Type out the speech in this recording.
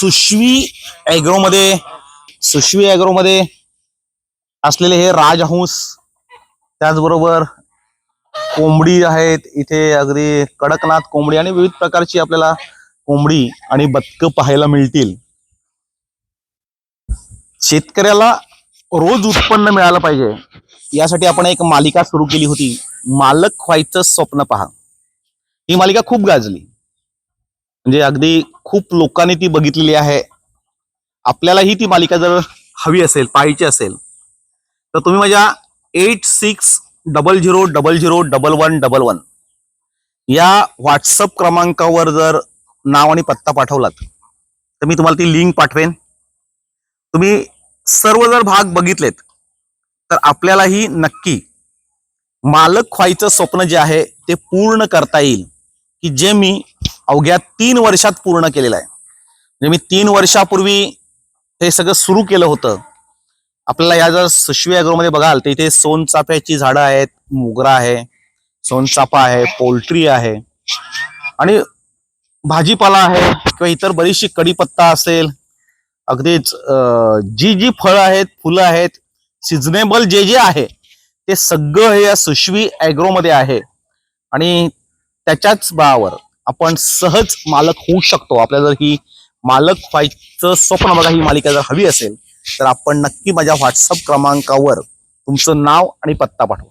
सुश्वी ॲग्रोमध्ये सुश्वी ॲग्रोमध्ये असलेले हे राजहंस त्याचबरोबर कोंबडी आहेत. इथे अगदी कडकनाथ कोंबडी आणि विविध प्रकारची आपल्याला कोंबडी आणि बदक पाहायला मिळतील. शेतकऱ्याला रोज उत्पन्न मिळालं पाहिजे. यासाठी आपण एक मालिका सुरू केली होती. मालक व्हायचं स्वप्न पहा. ही मालिका खूप गाजली. म्हणजे अगदी खूप लोकांनी ती बघितलेली आहे. आपल्यालाही ती मालिका जर हवी असेल पाहायची असेल तर तुम्ही माझ्या eight six double zero double zero double one double one या व्हॉट्सअप क्रमांकावर जर नाव आणि पत्ता पाठवलात तर मी तुम्हाला ती लिंक पाठवेन. तुम्ही सर्व जर भाग बघितलेत तर आपल्यालाही नक्की मालक व्हायचं स्वप्न जे आहे ते पूर्ण करता येईल. की जे मी अवघ्या तीन वर्षात पूर्ण केलेलं आहे. म्हणजे मी तीन वर्षापूर्वी हे सगळं सुरू केलं होतं. आपल्याला या जर सुशवी अॅग्रोमध्ये बघाल तर इथे सोनचाफ्याची झाडं आहेत मोगरा आहे सोनचाफा आहे पोल्ट्री आहे आणि भाजीपाला आहे किंवा इतर बरीचशी कढीपत्ता असेल अगदीच जी जी फळं आहेत फुलं आहेत सिजनेबल जे जे आहे ते सगळं हे या सुशवी ॲग्रोमध्ये आहे. आणि त्याच्याच बळावर आपण सहज मालक होऊ शकतो. आपल्याला जर ही मालक व्हायचं स्वप्न बघा ही मालिका जर हवी असेल तर आपण नक्की माझ्या व्हॉट्सअप क्रमांकावर तुमचं नाव आणि पत्ता पाठवा.